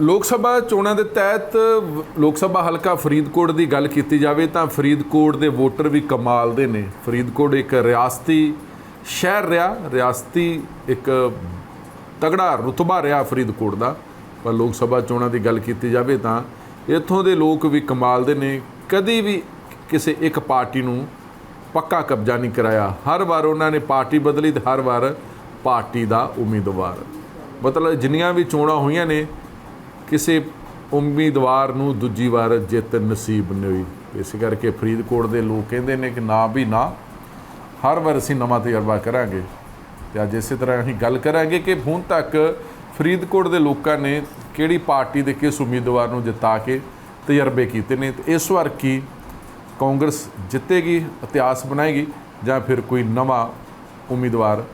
ਲੋਕ ਸਭਾ ਚੋਣਾਂ ਦੇ ਤਹਿਤ ਲੋਕ ਸਭਾ ਹਲਕਾ ਫਰੀਦਕੋਟ ਦੀ ਗੱਲ ਕੀਤੀ ਜਾਵੇ ਤਾਂ ਫਰੀਦਕੋਟ ਦੇ ਵੋਟਰ ਵੀ ਕਮਾਲ ਦੇ ਨੇ। ਫਰੀਦਕੋਟ ਇੱਕ ਰਿਆਸਤੀ ਸ਼ਹਿਰ ਰਿਹਾ, ਰਿਆਸਤੀ ਇੱਕ ਤਗੜਾ ਰੁਤਬਾ ਰਿਹਾ ਫਰੀਦਕੋਟ ਦਾ। ਪਰ ਲੋਕ ਸਭਾ ਚੋਣਾਂ ਦੀ ਗੱਲ ਕੀਤੀ ਜਾਵੇ ਤਾਂ ਇੱਥੋਂ ਦੇ ਲੋਕ ਵੀ ਕਮਾਲ ਦੇ ਨੇ। ਕਦੀ ਵੀ ਕਿਸੇ ਇੱਕ ਪਾਰਟੀ ਨੂੰ ਪੱਕਾ ਕਬਜ਼ਾ ਨਹੀਂ ਕਰਾਇਆ। ਹਰ ਵਾਰ ਉਹਨਾਂ ਨੇ ਪਾਰਟੀ ਬਦਲੀ ਤੇ ਹਰ ਵਾਰ ਪਾਰਟੀ ਦਾ ਉਮੀਦਵਾਰ। ਮਤਲਬ ਜਿੰਨੀਆਂ ਵੀ ਚੋਣਾਂ ਹੋਈਆਂ ਨੇ ਕਿਸੇ ਉਮੀਦਵਾਰ ਨੂੰ ਦੂਜੀ ਵਾਰ ਜਿੱਤ ਨਸੀਬ ਨਹੀਂ ਹੋਈ। ਇਸ ਕਰਕੇ ਫਰੀਦਕੋਟ ਦੇ ਲੋਕ ਕਹਿੰਦੇ ਨੇ ਕਿ ਨਾ ਵੀ ਨਾ, ਹਰ ਵਾਰ ਅਸੀਂ ਨਵਾਂ ਤਜਰਬਾ ਕਰਾਂਗੇ। ਤੇ ਅੱਜ ਇਸੇ ਤਰ੍ਹਾਂ ਅਸੀਂ ਗੱਲ ਕਰਾਂਗੇ ਕਿ ਹੁਣ ਤੱਕ ਫਰੀਦਕੋਟ ਦੇ ਲੋਕਾਂ ਨੇ ਕਿਹੜੀ ਪਾਰਟੀ ਦੇ ਕਿਸ ਉਮੀਦਵਾਰ ਨੂੰ ਜਿਤਾ ਕੇ ਤਜਰਬੇ ਕੀਤੇ ਨੇ ਤੇ ਇਸ ਵਾਰ ਕੀ ਕਾਂਗਰਸ ਜਿੱਤੇਗੀ, ਇਤਿਹਾਸ ਬਣਾਏਗੀ ਜਾਂ ਫਿਰ ਕੋਈ ਨਵਾਂ ਉਮੀਦਵਾਰ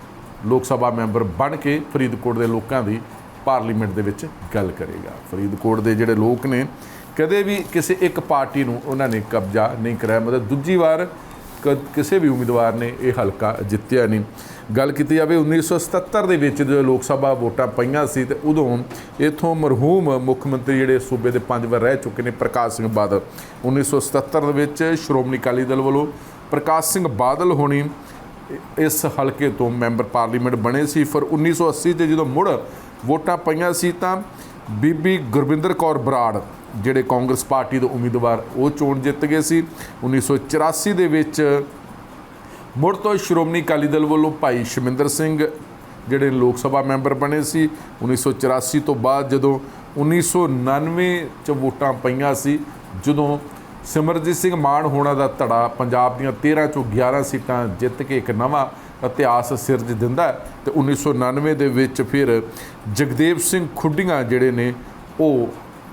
ਲੋਕ ਸਭਾ ਮੈਂਬਰ ਬਣ ਕੇ ਫਰੀਦਕੋਟ ਦੇ ਲੋਕਾਂ ਦੀ ਪਾਰਲੀਮੈਂਟ ਦੇ ਵਿੱਚ ਗੱਲ ਕਰੇਗਾ। ਫਰੀਦਕੋਟ ਦੇ ਜਿਹੜੇ ਲੋਕ ਨੇ, ਕਦੇ ਵੀ ਕਿਸੇ ਇੱਕ ਪਾਰਟੀ ਨੂੰ ਉਹਨਾਂ ਨੇ ਕਬਜ਼ਾ ਨਹੀਂ ਕਰਾਇਆ। ਮਤਲਬ ਦੂਜੀ ਵਾਰ ਕ- ਕਿਸੇ ਵੀ ਉਮੀਦਵਾਰ ਨੇ ਇਹ ਹਲਕਾ ਜਿੱਤਿਆ ਨਹੀਂ। ਗੱਲ ਕੀਤੀ ਜਾਵੇ 1977 ਦੇ ਵਿੱਚ ਜਦੋਂ ਲੋਕ ਸਭਾ ਵੋਟਾਂ ਪਈਆਂ ਸੀ ਤੇ ਉਦੋਂ ਇਥੋਂ ਮਰਹੂਮ ਮੁੱਖ ਮੰਤਰੀ ਜਿਹੜੇ ਸੂਬੇ ਦੇ ਪੰਜ ਵਾਰ ਰਹਿ ਚੁੱਕੇ ਨੇ, ਪ੍ਰਕਾਸ਼ ਸਿੰਘ ਬਾਦਲ। 1977 ਦੇ ਵਿੱਚ ਸ਼੍ਰੋਮਣੀ ਅਕਾਲੀ ਦਲ ਵੱਲੋਂ ਪ੍ਰਕਾਸ਼ ਸਿੰਘ ਬਾਦਲ ਹੋਣੀ ਇਸ ਹਲਕੇ ਤੋਂ ਮੈਂਬਰ ਪਾਰਲੀਮੈਂਟ ਬਣੇ ਸੀ। ਫਿਰ 1980 ਤੇ ਜਦੋਂ ਮੁੜ ਵੋਟਾਂ ਪਈਆਂ ਸੀ ਤਾਂ ਬੀਬੀ ਗੁਰਵਿੰਦਰ ਕੌਰ ਬਰਾੜ, ਜਿਹੜੇ ਕਾਂਗਰਸ ਪਾਰਟੀ ਦੇ ਉਮੀਦਵਾਰ, ਉਹ ਚੋਣ ਜਿੱਤ ਗਏ ਸੀ। 1984 ਦੇ ਵਿੱਚ ਮੁੜ ਤੋਂ ਸ਼੍ਰੋਮਣੀ ਅਕਾਲੀ ਦਲ ਵੱਲੋਂ ਭਾਈ ਸ਼ਮਿੰਦਰ ਸਿੰਘ, ਜਿਹੜੇ ਲੋਕ ਸਭਾ ਮੈਂਬਰ ਬਣੇ ਸੀ 1984 ਤੋਂ ਬਾਅਦ ਜਦੋਂ 1999 ਚ ਵੋਟਾਂ ਪਈਆਂ ਸੀ, ਜਦੋਂ ਸਿਮਰਜੀਤ ਸਿੰਘ ਮਾਨ ਹੋਣਾ ਦਾ ਧੜਾ ਪੰਜਾਬ ਦੀਆਂ 13 ਚੋਂ 11 ਸੀਟਾਂ ਜਿੱਤ ਕੇ ਇੱਕ ਨਵਾਂ ਇਤਿਹਾਸ ਸਿਰਜ ਦਿੰਦਾ ਹੈ। ਤੇ 1999 ਦੇ ਵਿੱਚ ਫਿਰ ਜਗਦੇਵ ਸਿੰਘ ਖੁੱਡੀਆਂ ਜਿਹੜੇ ਨੇ, ਉਹ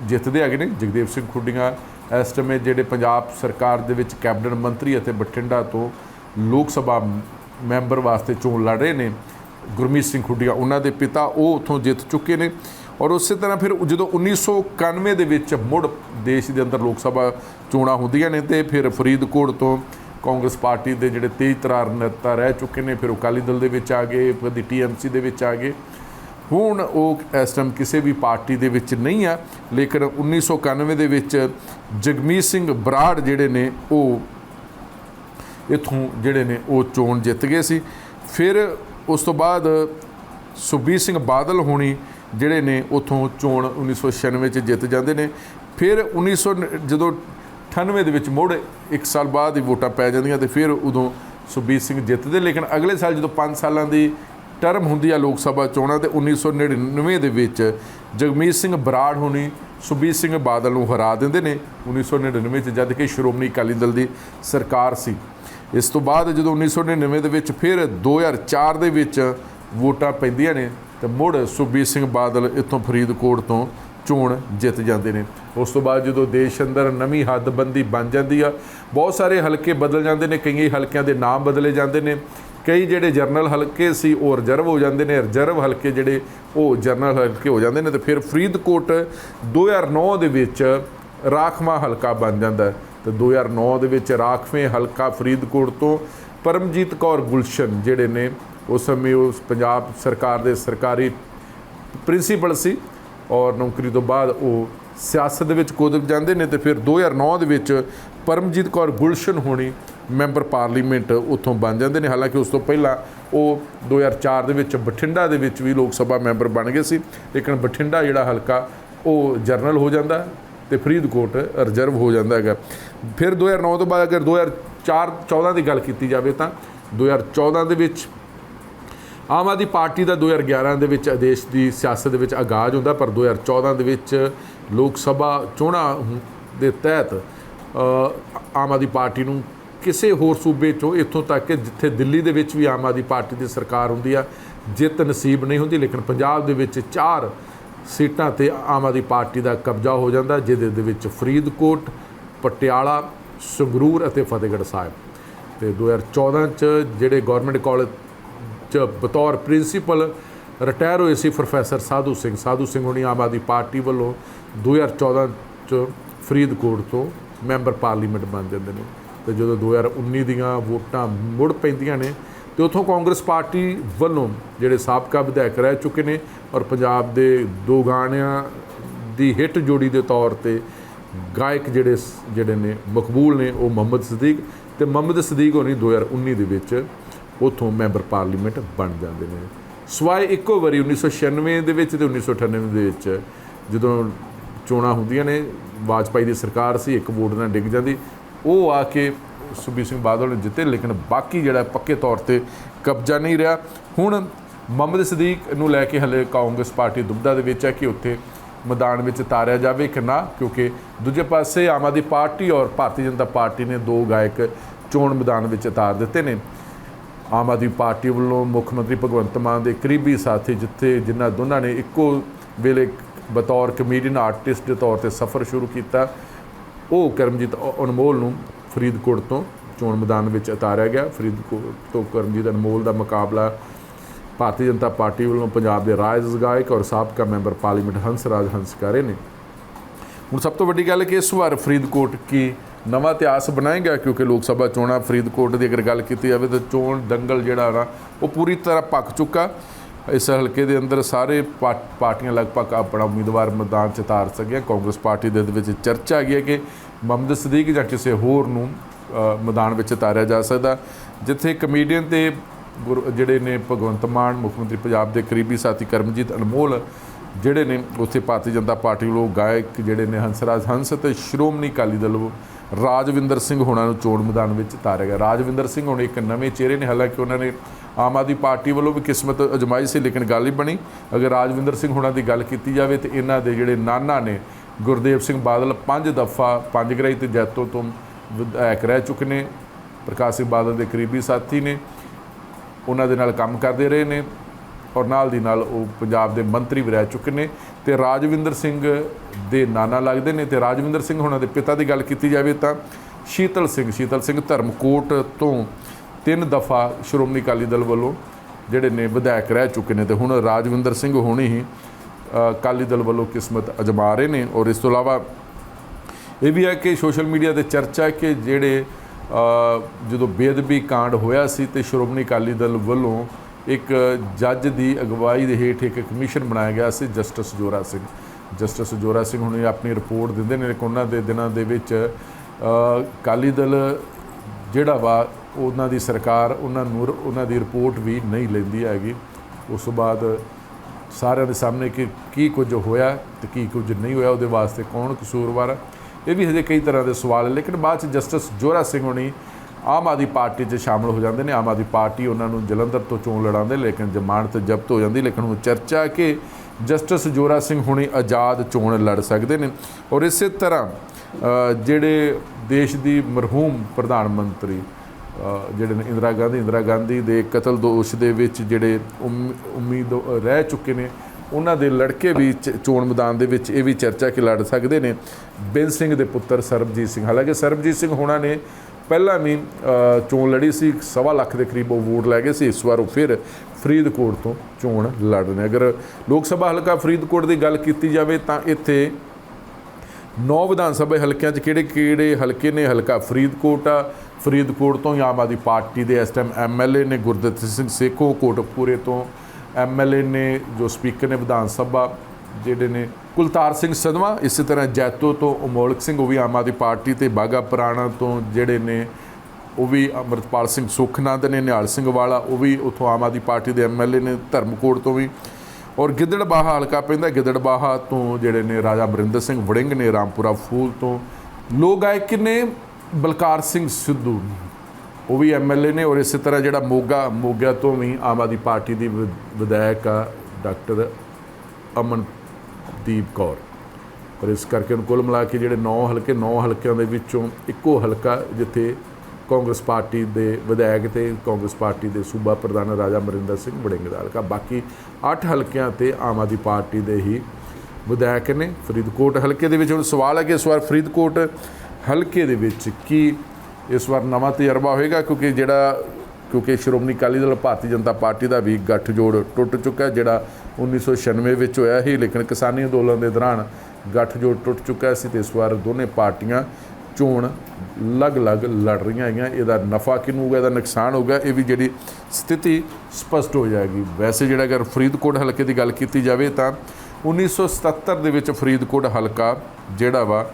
ਜਿੱਤਦੇ ਹੈਗੇ ਨੇ। ਜਗਦੇਵ ਸਿੰਘ ਖੁੱਡੀਆਂ ਇਸ ਸਮੇਂ ਜਿਹੜੇ ਪੰਜਾਬ ਸਰਕਾਰ ਦੇ ਵਿੱਚ ਕੈਬਨਿਟ ਮੰਤਰੀ ਅਤੇ ਬਠਿੰਡਾ ਤੋਂ ਲੋਕ ਸਭਾ ਮੈਂਬਰ ਵਾਸਤੇ ਚੋਣ ਲੜ ਰਹੇ ਨੇ, ਗੁਰਮੀਤ ਸਿੰਘ ਖੁੱਡੀਆਂ। ਉਹਨਾਂ ਦੇ ਪਿਤਾ ਉਹ ਉੱਥੋਂ ਜਿੱਤ ਚੁੱਕੇ ਨੇ। ਔਰ ਉਸੇ ਤਰ੍ਹਾਂ ਫਿਰ ਜਦੋਂ 1991 ਦੇ ਵਿੱਚ ਮੁੜ ਦੇਸ਼ ਦੇ ਅੰਦਰ ਲੋਕ ਸਭਾ ਚੋਣਾਂ ਹੁੰਦੀਆਂ ਨੇ ਤੇ ਫਿਰ ਫਰੀਦਕੋਟ ਤੋਂ ਕਾਂਗਰਸ ਪਾਰਟੀ ਦੇ ਜਿਹੜੇ ਤੇਜ਼ ਤਰਾਰ ਨੇਤਾ ਰਹਿ ਚੁੱਕੇ ਨੇ, ਫਿਰ ਉਹ ਅਕਾਲੀ ਦਲ ਦੇ ਵਿੱਚ ਆ ਗਏ ਕਦੀ ਟੀਐਮਸੀ ਦੇ ਵਿੱਚ ਆ ਗਏ। ਹੁਣ ਉਹ ਇਸ ਟਾਈਮ ਕਿਸੇ ਵੀ ਪਾਰਟੀ ਦੇ ਵਿੱਚ ਨਹੀਂ ਆ, ਲੇਕਿਨ 1991 ਦੇ ਵਿੱਚ ਜਗਮੀਤ ਸਿੰਘ ਬਰਾੜ ਜਿਹੜੇ ਨੇ, ਉਹ ਇਥੋਂ ਜਿਹੜੇ ਨੇ, ਉਹ ਚੋਣ ਜਿੱਤ ਗਏ ਸੀ। ਫਿਰ ਉਸ ਤੋਂ ਬਾਅਦ ਸੁਖਬੀਰ ਸਿੰਘ ਬਾਦਲ ਹੋਣੀ ਜਿਹੜੇ ਨੇ, ਉਥੋਂ ਚੋਣ 1996 ਚ ਜਿੱਤ ਜਾਂਦੇ ਨੇ। ਫਿਰ 1900 ਨ- ਜਦੋਂ 98 ਦੇ ਵਿੱਚ ਮੁੜ ਇੱਕ ਸਾਲ ਬਾਅਦ ਹੀ ਵੋਟਾਂ ਪੈ ਜਾਂਦੀਆਂ ਤੇ ਫਿਰ ਉਦੋਂ ਸੁਖਬੀਰ ਸਿੰਘ ਜਿੱਤਦੇ। ਲੇਕਿਨ ਅਗਲੇ ਸਾਲ ਜਦੋਂ 5 ਸਾਲਾਂ ਦੀ ਟਰਮ ਹੁੰਦੀ ਆ ਲੋਕ ਸਭਾ ਚੋਣਾਂ ਤੇ 1999 ਦੇ ਵਿੱਚ ਜਗਮੀਤ ਸਿੰਘ ਬਰਾੜ ਹੋਣੀ ਸੁਖਬੀਰ ਸਿੰਘ ਬਾਦਲ ਨੂੰ ਹਰਾ ਦਿੰਦੇ ਨੇ। 1999 ਚ ਜਦ ਕਿ ਸ਼੍ਰੋਮਣੀ ਅਕਾਲੀ ਦਲ ਦੀ ਸਰਕਾਰ ਸੀ। ਇਸ ਤੋਂ ਬਾਅਦ ਜਦੋਂ 1999 ਦੇ ਵਿੱਚ ਫਿਰ 2004 ਦੇ ਵਿੱਚ ਵੋਟਾਂ ਪੈਂਦੀਆਂ ਨੇ ਤੇ ਮੁੜ ਸੁਖਬੀਰ ਸਿੰਘ ਬਾਦਲ ਇੱਥੋਂ ਫਰੀਦਕੋਟ ਤੋਂ ਚੋਣ ਜਿੱਤ ਜਾਂਦੇ ਨੇ। ਉਸ ਤੋਂ ਬਾਅਦ ਜਦੋਂ ਦੇਸ਼ ਅੰਦਰ ਨਵੀਂ ਹੱਦਬੰਦੀ ਬਣ ਜਾਂਦੀ ਆ, ਬਹੁਤ ਸਾਰੇ ਹਲਕੇ ਬਦਲ ਜਾਂਦੇ ਨੇ ਕਈ ਹਲਕਿਆਂ ਦੇ ਨਾਮ ਬਦਲੇ ਜਾਂਦੇ ਨੇ। ਕਈ ਜਿਹੜੇ ਜਰਨਲ ਹਲਕੇ ਸੀ, ਉਹ ਰਿਜ਼ਰਵ ਹੋ ਜਾਂਦੇ ਨੇ। ਰਿਜ਼ਰਵ ਹਲਕੇ ਜਿਹੜੇ, ਉਹ ਜਰਨਲ ਹਲਕੇ ਹੋ ਜਾਂਦੇ ਨੇ ਤੇ ਫਿਰ ਫਰੀਦਕੋਟ 2009 ਦੇ ਵਿੱਚ ਰਾਖਵਾਂ ਹਲਕਾ ਬਣ ਜਾਂਦਾ ਹੈ। ਤੇ 2009 ਦੇ ਵਿੱਚ ਰਾਖਵੇਂ ਹਲਕਾ ਫਰੀਦਕੋਟ ਤੋਂ ਪਰਮਜੀਤ ਕੌਰ ਗੁਲਸ਼ਨ ਜਿਹੜੇ ਨੇ, ਉਸ ਸਮੇਂ ਉਸ ਪੰਜਾਬ ਸਰਕਾਰ ਦੇ ਸਰਕਾਰੀ ਪ੍ਰਿੰਸੀਪਲ ਸੀ। ਔਰ ਨੌਕਰੀ ਤੋਂ ਬਾਅਦ ਉਹ ਸਿਆਸਤ ਦੇ ਵਿੱਚ ਕੁਦਬ ਜਾਂਦੇ ਨੇ ਤੇ ਫਿਰ 2009 ਦੇ ਵਿੱਚ ਪਰਮਜੀਤ ਕੌਰ ਗੁਲਸ਼ਨ ਹੋਣੀ ਮੈਂਬਰ ਪਾਰਲੀਮੈਂਟ ਉੱਥੋਂ ਬਣ ਜਾਂਦੇ ਨੇ। ਹਾਲਾਂਕਿ ਉਸ ਤੋਂ ਪਹਿਲਾਂ ਉਹ 2004 ਦੇ ਵਿੱਚ ਬਠਿੰਡਾ ਦੇ ਵਿੱਚ ਵੀ ਲੋਕ ਸਭਾ ਮੈਂਬਰ ਬਣ ਗਏ ਸੀ, ਲੇਕਿਨ ਬਠਿੰਡਾ ਜਿਹੜਾ ਹਲਕਾ ਉਹ ਜਰਨਲ ਹੋ ਜਾਂਦਾ ਹੈ ਤੇ ਫਰੀਦਕੋਟ ਰਿਜ਼ਰਵ ਹੋ ਜਾਂਦਾ ਹੈਗਾ। ਫਿਰ 2009 ਤੋਂ ਬਾਅਦ ਅਗਰ 2004 14 ਦੀ ਗੱਲ ਕੀਤੀ ਜਾਵੇ ਤਾਂ 2014 ਦੇ ਵਿੱਚ ਆਮ ਆਦਮੀ ਪਾਰਟੀ ਦਾ 2011 ਦੇ ਵਿੱਚ ਆਦੇਸ਼ ਦੀ ਸਿਆਸਤ ਦੇ ਵਿੱਚ ਆਗਾਜ਼ ਹੁੰਦਾ, ਪਰ 2014 ਦੇ ਵਿੱਚ ਲੋਕ ਸਭਾ ਚੋਣਾਂ ਦੇ ਤਹਿਤ ਆਮ ਆਦਮੀ ਪਾਰਟੀ ਨੂੰ ਕਿਸੇ ਹੋਰ ਸੂਬੇ ਚੋਂ ਇੱਥੋਂ ਤੱਕ ਕਿ ਜਿੱਥੇ ਦਿੱਲੀ ਦੇ ਵਿੱਚ ਵੀ ਆਮ ਆਦਮੀ ਪਾਰਟੀ ਦੀ ਸਰਕਾਰ ਹੁੰਦੀ ਆ, ਜਿੱਤ ਨਸੀਬ ਨਹੀਂ ਹੁੰਦੀ, ਲੇਕਿਨ ਪੰਜਾਬ ਦੇ ਵਿੱਚ ਚਾਰ ਸੀਟਾਂ ਤੇ ਆਮ ਆਦਮੀ ਪਾਰਟੀ ਦਾ ਕਬਜ਼ਾ ਹੋ ਜਾਂਦਾ, ਜਿਹਦੇ ਦੇ ਵਿੱਚ ਫਰੀਦਕੋਟ, ਪਟਿਆਲਾ, ਸੰਗਰੂਰ ਅਤੇ ਫਤਿਹਗੜ੍ਹ ਸਾਹਿਬ। ਤੇ 2014 ਚ ਜਿਹੜੇ ਗਵਰਨਮੈਂਟ ਕਾਲਜ ਬਤੌਰ ਪ੍ਰਿੰਸੀਪਲ ਰਿਟਾਇਰ ਹੋਏ ਸੀ ਪ੍ਰੋਫੈਸਰ ਸਾਧੂ ਸਿੰਘ। ਸਾਧੂ ਸਿੰਘ ਹੁਣੀ ਆਮ ਆਦਮੀ ਪਾਰਟੀ ਵੱਲੋਂ 2014 ਚ ਫਰੀਦਕੋਟ ਤੋਂ ਮੈਂਬਰ ਪਾਰਲੀਮੈਂਟ ਬਣ ਜਾਂਦੇ ਨੇ ਤੇ ਜਦੋਂ 2019 ਦੀਆਂ ਵੋਟਾਂ ਮੁੜ ਪੈਂਦੀਆਂ ਨੇ ਤੇ ਉਥੋਂ ਕਾਂਗਰਸ ਪਾਰਟੀ ਵੱਲੋਂ ਜਿਹੜੇ ਸਾਬਕਾ ਵਿਧਾਇਕ ਰਹਿ ਚੁੱਕੇ ਨੇ ਔਰ ਪੰਜਾਬ ਦੇ ਦੋ ਗਾਣਿਆਂ ਦੀ ਹਿੱਟ ਜੋੜੀ ਦੇ ਤੌਰ ਤੇ ਗਾਇਕ ਜਿਹੜੇ ਜਿਹੜੇ ਨੇ ਮਕਬੂਲ ਨੇ ਉਹ ਮੁਹੰਮਦ ਸਦੀਕ ਤੇ ਮੁਹੰਮਦ ਸਦੀਕ ਹੋਣੀ 2019 ਦੇ ਵਿੱਚ ਉਥੋਂ ਮੈਂਬਰ ਪਾਰਲੀਮੈਂਟ ਬਣ ਜਾਂਦੇ ਨੇ। ਸਵਾਏ ਇੱਕੋ ਵਾਰੀ 1996 ਦੇ ਵਿੱਚ ਤੇ 1998 ਦੇ ਵਿੱਚ ਜਦੋਂ ਚੋਣਾਂ ਹੁੰਦੀਆਂ ਨੇ, ਵਾਜਪਾਈ ਦੀ ਸਰਕਾਰ ਸੀ, ਇੱਕ ਵੋਟ ਨਾਲ ਡਿੱਗ ਜਾਂਦੀ। ਉਹ ਆ ਕੇ ਸੁਖਬੀਰ ਸਿੰਘ ਬਾਦਲ ਨੇ ਜਿੱਤੇ, ਲੇਕਿਨ ਬਾਕੀ ਜਿਹੜਾ ਪੱਕੇ ਤੌਰ ਤੇ ਕਬਜ਼ਾ ਨਹੀਂ ਰਿਹਾ। ਹੁਣ ਮੁਹੰਮਦ ਸਦੀਕ ਨੂੰ ਲੈ ਕੇ ਹਲੇ ਕਾਂਗਰਸ ਪਾਰਟੀ ਦੁਬਦਾ ਦੇ ਵਿੱਚ ਹੈ ਕਿ ਉੱਥੇ ਮੈਦਾਨ ਵਿੱਚ ਤਾਰਿਆ ਜਾਵੇ ਕਿ ਨਾ, ਕਿਉਂਕਿ ਦੂਜੇ ਪਾਸੇ ਆਮ ਆਦਮੀ ਪਾਰਟੀ ਔਰ ਭਾਰਤੀ ਜਨਤਾ ਪਾਰਟੀ ਨੇ ਦੋ ਗਾਇਕ ਚੋਣ ਮੈਦਾਨ ਵਿੱਚ ਉਤਾਰ ਦਿੱਤੇ ਨੇ। ਆਮ ਆਦਮੀ ਪਾਰਟੀ ਵੱਲੋਂ ਮੁੱਖ ਮੰਤਰੀ ਭਗਵੰਤ ਮਾਨ ਦੇ ਕਰੀਬੀ ਸਾਥੀ ਜਿੱਥੇ ਜਿਨ੍ਹਾਂ ਦੋਨਾਂ ਨੇ ਇੱਕੋ ਵੇਲੇ ਬਤੌਰ ਕਮੇਡੀਅਨ ਆਰਟਿਸਟ ਦੇ ਤੌਰ ਤੇ ਸਫ਼ਰ ਸ਼ੁਰੂ ਕੀਤਾ, ਉਹ ਕਰਮਜੀਤ ਅਨਮੋਲ ਨੂੰ ਫਰੀਦਕੋਟ ਤੋਂ ਚੋਣ ਮੈਦਾਨ ਵਿੱਚ ਉਤਾਰਿਆ ਗਿਆ। ਫਰੀਦਕੋਟ ਤੋਂ ਕਰਮਜੀਤ ਅਨਮੋਲ ਦਾ ਮੁਕਾਬਲਾ ਭਾਰਤੀ ਜਨਤਾ ਪਾਰਟੀ ਵੱਲੋਂ ਪੰਜਾਬ ਦੇ ਰਾਜ ਗਾਇਕ ਔਰ ਸਾਬਕਾ ਮੈਂਬਰ ਪਾਰਲੀਮੈਂਟ ਹੰਸਰਾਜ ਹੰਸਕਾਰੇ ਨੇ। ਹੁਣ ਸਭ ਤੋਂ ਵੱਡੀ ਗੱਲ ਕਿ ਇਸ ਵਾਰ ਫਰੀਦਕੋਟ ਕੀ ਨਵਾਂ ਇਤਿਹਾਸ ਬਣਾਏਗਾ ਕਿਉਂਕਿ ਲੋਕ ਸਭਾ ਚੋਣਾਂ ਫਰੀਦਕੋਟ ਦੀ ਅਗਰ ਗੱਲ ਕੀਤੀ ਜਾਵੇ ਤਾਂ ਚੋਣ ਦੰਗਲ ਜਿਹੜਾ ਨਾ, ਉਹ ਪੂਰੀ ਤਰ੍ਹਾਂ ਪੱਕ ਚੁੱਕਾ। ਇਸ ਹਲਕੇ ਦੇ ਅੰਦਰ ਸਾਰੇ ਪਾ- ਪਾਰਟੀਆਂ ਲਗਭਗ ਆਪਣਾ ਉਮੀਦਵਾਰ ਮੈਦਾਨ 'ਚ ਤਾਰ ਸਕੀਆਂ। ਕਾਂਗਰਸ ਪਾਰਟੀ ਦੇ ਵਿੱਚ ਚਰਚਾ ਹੈਗੀ ਹੈ ਕਿ ਮੁਹੰਮਦ ਸਦੀਕ ਜਾਂ ਕਿਸੇ ਹੋਰ ਨੂੰ ਮੈਦਾਨ ਵਿੱਚ ਤਾਰਿਆ ਜਾ ਸਕਦਾ। ਜਿੱਥੇ ਕਮੇਡੀਅਨ ਤੇ ਗੁਰ- ਜਿਹੜੇ ਨੇ ਭਗਵੰਤ ਮਾਨ, ਮੁੱਖ ਮੰਤਰੀ ਪੰਜਾਬ ਦੇ ਕਰੀਬੀ ਸਾਥੀ ਕਰਮਜੀਤ ਅਨਮੋਲ, ਜਿਹੜੇ ਨੇ ਉੱਥੇ ਭਾਰਤੀ ਜਨਤਾ ਪਾਰਟੀ ਵੱਲੋਂ ਗਾਇਕ ਜਿਹੜੇ ਨੇ ਹੰਸਰਾਜ ਹੰਸ ਤੇ ਸ਼੍ਰੋਮਣੀ ਅਕਾਲੀ ਦਲ ਵੱਲੋਂ ਰਾਜਵਿੰਦਰ ਸਿੰਘ ਹੋਣਾ ਨੂੰ ਚੋਣ ਮੈਦਾਨ ਵਿੱਚ ਤਾਰਿਆ ਗਿਆ। ਰਾਜਵਿੰਦਰ ਸਿੰਘ ਹੁਣ ਇੱਕ ਨਵੇਂ ਚਿਹਰੇ ਨੇ, ਹਾਲਾਂਕਿ ਉਹਨਾਂ ਨੇ ਆਮ ਆਦਮੀ ਪਾਰਟੀ ਵੱਲੋਂ ਵੀ ਕਿਸਮਤ ਅਜਮਾਈ ਸੀ, ਲੇਕਿਨ ਗੱਲ ਹੀ ਬਣੀ। ਅਗਰ ਰਾਜਵਿੰਦਰ ਸਿੰਘ ਹੋਣਾ ਦੀ ਗੱਲ ਕੀਤੀ ਜਾਵੇ ਤੇ ਇਹਨਾਂ ਦੇ ਜਿਹੜੇ ਨਾਨਾ ਨੇ, ਗੁਰਦੇਵ ਸਿੰਘ ਬਾਦਲ ਪੰਜ ਦਫਾ, ਪੰਜ ਗਰਾਈ ਤੇ ਜੈਤੋ ਤੋਂ ਵਿਧਾਇਕ ਰਹਿ ਚੁੱਕੇ ਨੇ। ਪ੍ਰਕਾਸ਼ ਸਿੰਘ ਬਾਦਲ ਦੇ ਕਰੀਬੀ ਸਾਥੀ ਨੇ, ਉਹਨਾਂ ਦੇ ਨਾਲ ਕੰਮ ਕਰਦੇ ਰਹੇ ਨੇ। ਔਰ ਨਾਲ ਦੀ ਨਾਲ ਉਹ ਪੰਜਾਬ ਦੇ ਮੰਤਰੀ ਵੀ ਰਹਿ ਚੁੱਕੇ ਨੇ ਤੇ ਰਾਜਵਿੰਦਰ ਸਿੰਘ ਦੇ ਨਾਨਾ ਲੱਗਦੇ ਨੇ ਤੇ ਰਾਜਵਿੰਦਰ ਸਿੰਘ ਹੁਣਾਂ ਦੇ ਪਿਤਾ ਦੀ ਗੱਲ ਕੀਤੀ ਜਾਵੇ ਤਾਂ ਸ਼ੀਤਲ ਸਿੰਘ ਸ਼ੀਤਲ ਸਿੰਘ ਧਰਮਕੋਟ ਤੋਂ ਤਿੰਨ ਦਫਾ ਸ਼੍ਰੋਮਣੀ ਅਕਾਲੀ ਦਲ ਵੱਲੋਂ ਜਿਹੜੇ ਨੇ ਵਿਧਾਇਕ ਰਹਿ ਚੁੱਕੇ ਨੇ ਤੇ ਹੁਣ ਰਾਜਵਿੰਦਰ ਸਿੰਘ ਹੋਣੀ ਹੀ ਅਕਾਲੀ ਦਲ ਵੱਲੋਂ ਕਿਸਮਤ ਅਜਮਾ ਰਹੇ ਨੇ ਔਰ ਇਸ ਤੋਂ ਇਲਾਵਾ ਇਹ ਵੀ ਹੈ ਕਿ ਸੋਸ਼ਲ ਮੀਡੀਆ ਤੇ ਚਰਚਾ ਕਿ ਜਿਹੜੇ ਜਦੋਂ ਬੇਅਦਬੀ ਕਾਂਡ ਹੋਇਆ ਸੀ ਤੇ ਸ਼੍ਰੋਮਣੀ ਅਕਾਲੀ ਦਲ ਵੱਲੋਂ ਇੱਕ ਜੱਜ ਦੀ ਅਗਵਾਈ ਦੇ ਹੇਠ ਇੱਕ ਕਮਿਸ਼ਨ ਬਣਾਇਆ ਗਿਆ ਸੀ ਜਸਟਿਸ ਜੋਰਾ ਸਿੰਘ। ਜਸਟਿਸ ਜੋਰਾ ਸਿੰਘ ਹੁਣ ਆਪਣੀ ਰਿਪੋਰਟ ਦਿੰਦੇ ਨੇ ਕਿ ਉਹਨਾਂ ਦੇ ਦਿਨਾਂ ਦੇ ਵਿੱਚ ਅ, ਅਕਾਲੀ ਦਲ ਜਿਹੜਾ ਵਾ ਉਹਨਾਂ ਦੀ ਸਰਕਾਰ ਉਹਨਾਂ ਨੂੰ ਉਹਨਾਂ ਦੀ ਰਿਪੋਰਟ ਵੀ ਨਹੀਂ ਲੈਂਦੀ ਹੈਗੀ। ਉਸ ਤੋਂ ਬਾਅਦ ਸਾਰਿਆਂ ਦੇ ਸਾਹਮਣੇ ਕਿ ਕੀ ਕੁਝ ਹੋਇਆ ਤੇ ਕੀ ਕੁਝ ਨਹੀਂ ਹੋਇਆ ਉਹਦੇ ਵਾਸਤੇ ਕੌਣ ਕਸੂਰਵਾਰ ਹੈ ਇਹ ਵੀ ਹਜੇ ਕਈ ਤਰ੍ਹਾਂ ਦੇ ਸਵਾਲ ਹੈ ਲੇਕਿਨ ਬਾਅਦ ਚ ਜਸਟਿਸ ਜੋਰਾ ਸਿੰਘ ਹੋਣੀ ਆਮ ਆਦਮੀ ਪਾਰਟੀ 'ਚ ਸ਼ਾਮਲ ਹੋ ਜਾਂਦੇ ਨੇ। ਆਮ ਆਦਮੀ ਪਾਰਟੀ ਉਹਨਾਂ ਨੂੰ ਜਲੰਧਰ ਤੋਂ ਚੋਣ ਲੜਾਉਂਦੇ, ਲੇਕਿਨ ਜ਼ਮਾਨਤ ਜ਼ਬਤ ਹੋ ਜਾਂਦੀ। ਲੇਕਿਨ ਹੁਣ ਚਰਚਾ ਕਿ ਜਸਟਿਸ ਜੋਰਾ ਸਿੰਘ ਹੁਣੀ ਆਜ਼ਾਦ ਚੋਣ ਲੜ ਸਕਦੇ ਨੇ। ਔਰ ਇਸੇ ਤਰ੍ਹਾਂ ਜਿਹੜੇ ਦੇਸ਼ ਦੀ ਮਰਹੂਮ ਪ੍ਰਧਾਨ ਮੰਤਰੀ ਜਿਹੜੇ ਨੇ ਇੰਦਰਾ ਗਾਂਧੀ ਇੰਦਰਾ ਗਾਂਧੀ ਦੇ ਕਤਲ ਦੋਸ਼ ਦੇ ਵਿੱਚ ਜਿਹੜੇ ਉਮ- ਉਮੀਦ, ਰਹਿ ਚੁੱਕੇ ਨੇ, ਉਹਨਾਂ ਦੇ ਲੜਕੇ ਵੀ ਚੋਣ ਮੈਦਾਨ ਦੇ ਵਿੱਚ ਇਹ ਵੀ ਚਰਚਾ ਕਿ ਲੜ ਸਕਦੇ ਨੇ। ਬਿਨ ਸਿੰਘ ਦੇ ਪੁੱਤਰ ਸਰਬਜੀਤ ਸਿੰਘ। ਹਾਲਾਂਕਿ ਸਰਬਜੀਤ ਸਿੰਘ ਹੋਣਾ ਨੇ ਪਹਿਲਾਂ ਵੀ ਚੋਣ ਲੜੀ ਸੀ, ਸਵਾ ਲੱਖ ਦੇ ਕਰੀਬ ਉਹ ਵੋਟ ਲੈ ਗਏ ਸੀ। ਇਸ ਵਾਰ ਉਹ ਫਿਰ ਫਰੀਦਕੋਟ ਤੋਂ ਚੋਣ ਲੜ ਰਹੇ ਅਗਰ ਲੋਕ ਸਭਾ ਹਲਕਾ ਫਰੀਦਕੋਟ ਦੀ ਗੱਲ ਕੀਤੀ ਜਾਵੇ ਤਾਂ ਇੱਥੇ ਨੌ ਵਿਧਾਨ ਸਭਾ ਹਲਕਿਆਂ 'ਚ ਕਿਹੜੇ ਕਿਹੜੇ ਹਲਕੇ ਨੇ? ਹਲਕਾ ਫਰੀਦਕੋਟ ਆ, ਫਰੀਦਕੋਟ ਤੋਂ ਹੀ ਆਮ ਆਦਮੀ ਪਾਰਟੀ ਦੇ ਇਸ ਟਾਈਮ ਐਮਐਲਏ ਨੇ, ਗੁਰਦਿੱਤ ਸਿੰਘ ਸੇਖੋ ਕੋਟਕਪੂਰੇ ਤੋਂ ਐਮਐਲਏ ਨੇ, ਜੋ ਸਪੀਕਰ ਨੇ ਵਿਧਾਨ ਸਭਾ, ਜਿਹੜੇ ਨੇ ਕੁਲਤਾਰ ਸਿੰਘ ਸਦਵਾ ਇਸੇ ਤਰ੍ਹਾਂ ਜੈਤੋ ਤੋਂ ਅਮੋਲਕ ਸਿੰਘ, ਉਹ ਵੀ ਆਮ ਆਦਮੀ ਪਾਰਟੀ ਤੇ ਬਾਗਾ ਪੁਰਾਣਾ ਤੋਂ ਜਿਹੜੇ ਨੇ, ਉਹ ਵੀ ਅਮਰਤਪਾਲ ਸਿੰਘ ਸੁਖਨੰਦ ਨੇ, ਨਿਹਾਲ ਸਿੰਘ ਵਾਲਾ, ਉਹ ਵੀ ਉਥੋਂ ਆਮ ਆਦਮੀ ਪਾਰਟੀ ਦੇ ਐਮਐਲਏ ਨੇ, ਧਰਮਕੋਟ ਤੋਂ ਵੀ। ਔਰ ਗਿੱਦੜਬਾਹਾ ਹਲਕਾ ਪੈਂਦਾ, ਗਿੱਦੜਬਾਹਾ ਤੋਂ ਜਿਹੜੇ ਨੇ ਰਾਜਾ ਬਰਿੰਦਰ ਸਿੰਘ ਵੜਿੰਗ ਨੇ, ਰਾਮਪੁਰਾ ਫੂਲ ਤੋਂ। ਲੋਕ ਗਾਇਕ ਨੇ ਬਲਕਾਰ ਸਿੰਘ ਸਿੱਧੂ, ਉਹ ਵੀ ਐਮਐਲਏ ਨੇ, ਔਰ ਇਸੇ ਤਰ੍ਹਾਂ ਜਿਹੜਾ ਮੋਗਾ ਮੋਗਾ ਤੋਂ ਵੀ ਆਮ ਆਦਮੀ ਪਾਰਟੀ ਦੀ ਵਿ- ਵਿਧਾਇਕ ਆ, ਡਾਕਟਰ ਅਮਨ ਦੀਪ ਕੌਰ। ਪਰ ਇਸ ਕਰਕੇ ਹੁਣ ਕੁੱਲ ਮਿਲਾ ਕੇ ਜਿਹੜੇ 9 ਹਲਕੇ 9 ਹਲਕਿਆਂ ਦੇ ਵਿੱਚੋਂ ਇੱਕੋ ਹਲਕਾ ਜਿੱਥੇ ਕਾਂਗਰਸ ਪਾਰਟੀ ਦੇ ਵਿਧਾਇਕ ਤੇ ਕਾਂਗਰਸ ਪਾਰਟੀ ਦੇ ਸੂਬਾ ਪ੍ਰਧਾਨ ਰਾਜਾ ਮਰਿੰਦਰ ਸਿੰਘ ਵੜਿੰਗ ਦਾ ਹਲਕਾ। ਬਾਕੀ 8 ਹਲਕਿਆਂ ਤੇ ਆਮ ਆਦਮੀ ਪਾਰਟੀ ਦੇ ਹੀ ਵਿਧਾਇਕ ਨੇ ਫਰੀਦਕੋਟ ਹਲਕੇ ਦੇ ਵਿੱਚ। ਹੁਣ ਸਵਾਲ ਹੈ ਕਿ ਇਸ ਵਾਰ ਫਰੀਦਕੋਟ ਹਲਕੇ ਦੇ ਵਿੱਚ ਕੀ ਇਸ ਵਾਰ ਨਵਾਂ ਤਜਰਬਾ ਹੋਏਗਾ? ਕਿਉਂਕਿ ਜਿਹੜਾ ਕਿਉਂਕਿ ਸ਼੍ਰੋਮਣੀ ਅਕਾਲੀ ਦਲ ਭਾਰਤੀ ਜਨਤਾ ਪਾਰਟੀ ਦਾ ਵੀ ਗੱਠਜੋੜ ਟੁੱਟ ਚੁੱਕਾ ਹੈ, ਜਿਹੜਾ 1996 ਵਿੱਚ ਹੋਇਆ ਸੀ ਲੇਕਿਨ ਕਿਸਾਨੀ ਅੰਦੋਲਨ ਦੇ ਦੌਰਾਨ ਗੱਠਜੋੜ ਟੁੱਟ ਚੁੱਕਾ ਸੀ ਤੇ ਇਸ ਵਾਰ ਦੋਨੇ ਪਾਰਟੀਆਂ ਚੋਣ ਅਲੱਗ-ਅਲੱਗ ਲੜ ਰਹੀਆਂ ਹੈਗੀਆਂ। ਇਹਦਾ ਨਫਾ ਕਿਹਨੂੰ ਹੋਊਗਾ ਇਹਦਾ ਨੁਕਸਾਨ ਹੋਊਗਾ ਇਹ ਵੀ ਜਿਹੜੀ ਸਥਿਤੀ ਸਪਸ਼ਟ ਹੋ ਜਾਏਗੀ। ਵੈਸੇ ਜਿਹੜਾ ਅਗਰ ਫਰੀਦਕੋਟ ਹਲਕੇ ਦੀ ਗੱਲ ਕੀਤੀ ਜਾਵੇ ਤਾਂ 1977 ਦੇ ਵਿੱਚ ਫਰੀਦਕੋਟ ਹਲਕਾ ਜਿਹੜਾ ਵਾ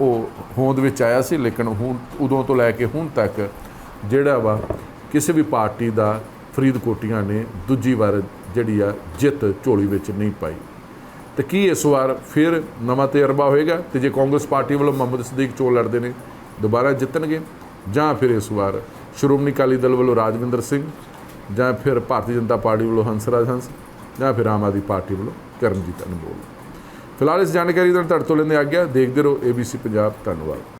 ਉਹ ਹੋਂਦ ਵਿੱਚ ਆਇਆ ਸੀ ਲੇਕਿਨ ਹੁਣ ਉਦੋਂ ਤੋਂ ਲੈ ਕੇ ਹੁਣ ਤੱਕ ਜਿਹੜਾ ਵਾ ਕਿਸੇ ਵੀ ਪਾਰਟੀ ਦਾ ਫਰੀਦਕੋਟੀਆਂ ਨੇ ਦੂਜੀ ਵਾਰ ਜਿਹੜੀ ਆ ਜਿੱਤ ਝੋਲੀ ਵਿੱਚ ਨਹੀਂ ਪਾਈ। ਤੇ ਕੀ ਇਸ ਵਾਰ ਫਿਰ ਨਵਾਂ ਤਜਰਬਾ ਹੋਏਗਾ? ਤੇ ਜੇ ਕਾਂਗਰਸ ਪਾਰਟੀ ਵੱਲੋਂ ਮੁਹੰਮਦ ਸਦੀਕ ਚੋਣ ਲੜਦੇ ਨੇ, ਦੁਬਾਰਾ ਜਿੱਤਣਗੇ? ਜਾਂ ਫਿਰ ਇਸ ਵਾਰ ਸ਼੍ਰੋਮਣੀ ਅਕਾਲੀ ਦਲ ਵੱਲੋਂ ਰਾਜਵਿੰਦਰ ਸਿੰਘ, ਜਾਂ ਫਿਰ ਭਾਰਤੀ ਜਨਤਾ ਪਾਰਟੀ ਵੱਲੋਂ ਹੰਸਰਾਜ ਹੰਸ, ਜਾਂ ਫਿਰ ਆਮ ਆਦਮੀ ਪਾਰਟੀ ਵੱਲੋਂ ਕਰਮਜੀਤ ਅਨਮੋਲ? ਫਿਲਹਾਲ ਇਸ ਜਾਣਕਾਰੀ ਦਾ ਤੁਹਾਡੇ ਤੋਂ ਲੈਂਦੇ ਆ ਗਿਆ ਦੇਖਦੇ ਰਹੋ ABC ਪੰਜਾਬ। ਧੰਨਵਾਦ।